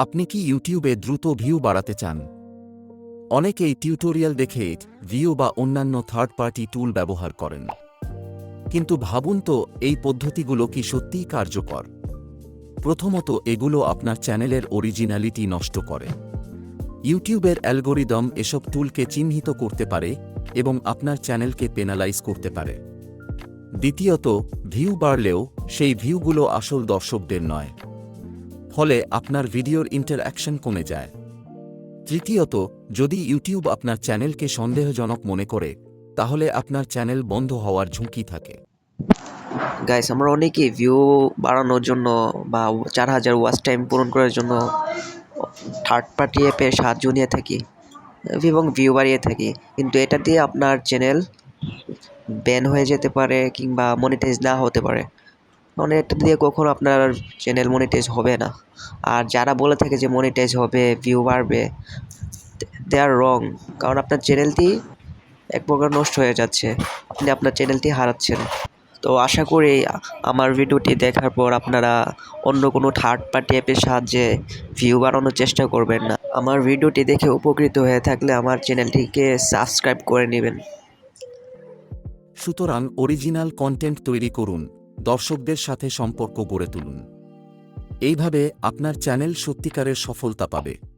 আপনি কি ইউটিউবে দ্রুত ভিউ বাড়াতে চান? অনেকেই টিউটোরিয়াল দেখে ভিউ বা অন্যান্য থার্ড পার্টি টুল ব্যবহার করেন। কিন্তু ভাবুন তো, এই পদ্ধতিগুলো কি সত্যিই কার্যকর? প্রথমত, এগুলো আপনার চ্যানেলের অরিজিনালিটি নষ্ট করে। ইউটিউবের অ্যালগোরিদম এসব টুলকে চিহ্নিত করতে পারে এবং আপনার চ্যানেলকে পেনালাইজ করতে পারে। দ্বিতীয়ত, ভিউ বাড়লেও সেই ভিউগুলো আসল দর্শকদের নয়। ফলে আপনার ভিডিওর ইন্টারঅ্যাকশন কমে যায়। তৃতীয়ত, যদি ইউটিউব আপনার চ্যানেলকে সন্দেহজনক মনে করে, তাহলে আপনার চ্যানেল বন্ধ হওয়ার ঝুঁকি থাকে। গাইস আমরা অনেকেই ভিউ বাড়ানোর জন্য বা চার হাজার ওয়াচ টাইম পূরণ করার জন্য থার্ড পার্টি অ্যাপের সাহায্য নিয়ে থাকি এবং ভিউ বাড়িয়ে থাকি। কিন্তু এটা দিয়ে আপনার চ্যানেল ব্যান হয়ে যেতে পারে কিংবা মনিটাইজ না হতে পারে। মানে এটা দিয়ে কখনো আপনার চ্যানেল মনিটাইজ হবে না। আর যারা বলে থাকে যে মনিটাইজ হবে ভিউ বাড়বে দে আর রং কারণ আপনার চ্যানেলটি এক প্রকার নষ্ট হয়ে যাচ্ছে। আপনি আপনার চ্যানেলটি হারাচ্ছেন। তো আশা করি আমার ভিডিওটি দেখার পর আপনারা অন্য কোনো থার্ড পার্টি অ্যাপের সাহায্যে ভিউ বাড়ানোর চেষ্টা করবেন না। আমার ভিডিওটি দেখে উপকৃত হয়ে থাকলে আমার চ্যানেলটিকে সাবস্ক্রাইব করে নেবেন। সুতরাং অরিজিনাল কন্টেন্ট তৈরি করুন। দর্শকদের সাথে সম্পর্ক গড়ে তুলুন। এইভাবে আপনার চ্যানেল সত্যিকারের সফলতা পাবে।